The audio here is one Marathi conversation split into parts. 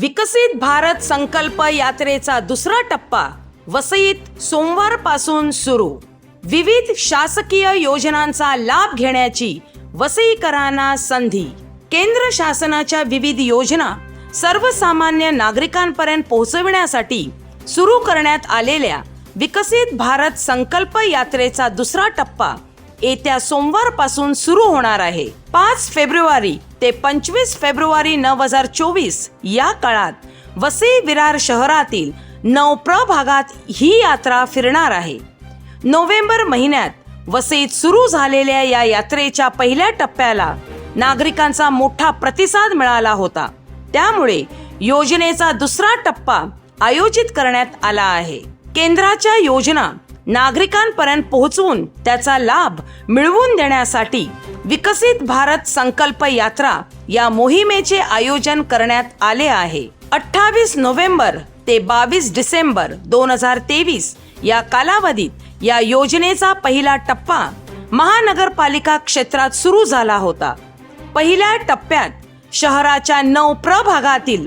विकसित भारत संकल्प यात्रेचा दुसरा टप्पा वसईत सोमवारपासून सुरू. विविध शासकीय योजनांचा लाभ घेण्याची वसईकरांना संधी. केंद्र शासनाच्या विविध योजना सर्वसामान्य नागरिकांपर्यंत पोहोचविण्यासाठी सुरू करण्यात आलेल्या विकसित भारत संकल्प यात्रेचा दुसरा टप्पा येत्या सोमवारपासून सुरू होणार आहे. पाच फेब्रुवारी ते पंचवीस फेब्रुवारी नऊ हजार चोवीस या काळात वसई विरार शहरातील नऊ प्रभागात ही यात्रा फिरणार आहे. नोव्हेंबर महिन्यात वसईत सुरू झालेल्या या यात्रेच्या पहिल्या टप्प्याला नागरिकांचा मोठा प्रतिसाद मिळाला होता. त्यामुळे योजनेचा दुसरा टप्पा आयोजित करण्यात आला आहे. केंद्राच्या योजना नागरिकांपर्यंत पोहोचवून त्याचा लाभ मिळवून देण्यासाठी विकसित भारत संकल्प यात्रा या मोहिमेचे आयोजन करण्यात आले आहे. अठ्ठावीस नोव्हेंबर ते बावीस डिसेंबर दोन हजार तेवीस या कालावधीत या योजनेचा पहिला टप्पा महानगरपालिका क्षेत्रात सुरू झाला होता. पहिल्या टप्प्यात शहराच्या नऊ प्रभागातील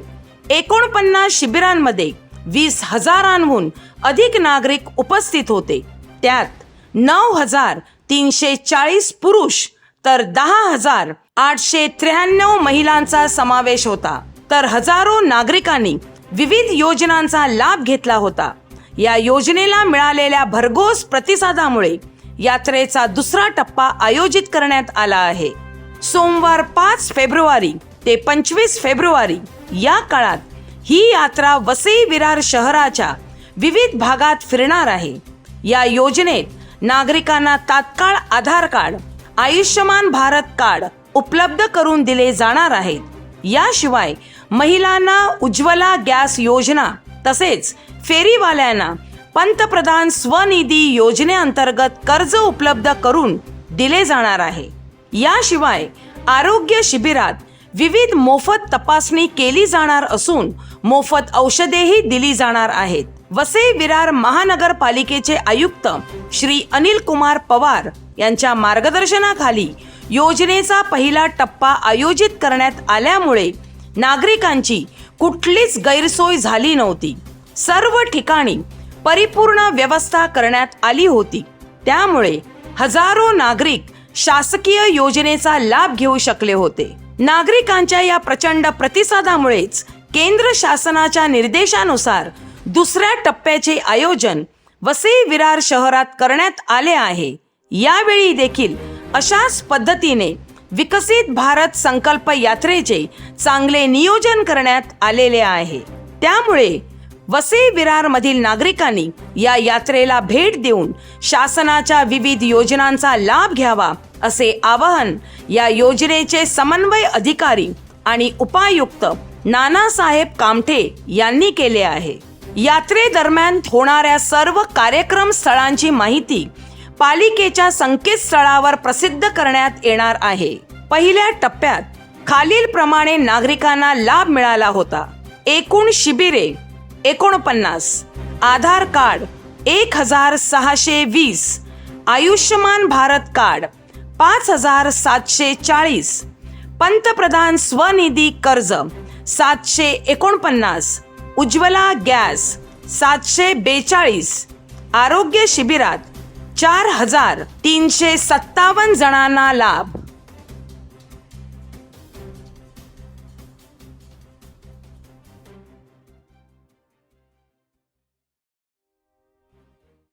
एकोणपन्नास शिबिरांमध्ये वीस हजारांहून अधिक नागरिक उपस्थित होते. त्यात नऊ हजार तीनशे चाळीस पुरुष तर दहा हजार आठशे त्र्याण्णव महिलांचा समावेश होता. तर हजारो नागरिकांनी विविध योजनांचा लाभ घेतला होता. या योजनेला मिळालेल्या भरघोस प्रतिसादामुळे यात्रेचा दुसरा टप्पा आयोजित करण्यात आला आहे. सोमवार पाच फेब्रुवारी ते पंचवीस फेब्रुवारी या काळात ही यात्रा वसई विरार शहराच्या विविध भागात फिरणार आहे. या योजनेत नागरिकांना तात्काळ आधार कार्ड आयुष्यमान भारत कार्ड उपलब्ध करून दिले जाणार आहेत. याशिवाय महिलांना उज्ज्वला गॅस योजना तसेच फेरीवाल्यांना पंतप्रधान स्वनिधी योजनेअंतर्गत कर्ज उपलब्ध करून दिले जाणार आहे. याशिवाय आरोग्य शिबिरात विविध मोफत तपासणी केली जाणार असून मोफत औषधेही दिली जाणार आहेत. वसई विरार महानगरपालिकेचे आयुक्त श्री अनिल कुमार पवार यांच्या मार्गदर्शनाखाली योजनेचा पहिला टप्पा आयोजित करण्यात आल्यामुळे नागरिकांची कुठलीच गैरसोय झाली नव्हती. सर्व ठिकाणी परिपूर्ण व्यवस्था करण्यात आली होती. त्यामुळे हजारो नागरिक शासकीय योजनेचा लाभ घेऊ शकले होते. नागरिकांच्या या प्रचंड प्रतिसादामुळेच केंद्र शासनाच्या निर्देशानुसार दुसऱ्या टप्प्याचे आयोजन वसई विरार शहरात करण्यात आले आहे. यावेळी देखील अशाच पद्धतीने विकसित भारत संकल्प यात्रेचे चांगले नियोजन करण्यात आलेले आहे. त्यामुळे वसई विरार मधील नागरिकांनी या यात्रेला भेट देऊन शासनाच्या विविध योजनांचा लाभ घ्यावा असे आवाहन या योजनेचे समन्वय अधिकारी आणि उपायुक्त नानासाहेब कामठे यांनी केले आहे. यात्रेदरम्यान होणाऱ्या सर्व कार्यक्रम स्थळांची माहिती पालिकेच्या संकेतस्थळावर प्रसिद्ध करण्यात येणार आहे. पहिल्या टप्प्यात खालील प्रमाणे नागरिकांना लाभ मिळाला होता. एकूण शिबिरे एकोणपन्नास आधार कार्ड एक हजार सहाशे वीस आयुष्यमान भारत कार्ड पाच हजार सातशे चाळीस पंतप्रधान स्वनिधी कर्ज सातशे एकोणपन्नास उज्ज्वला गॅस सातशे बेचाळीस. आरोग्य शिबिरात चार हजार तीनशे सत्तावन्न जणांना लाभ.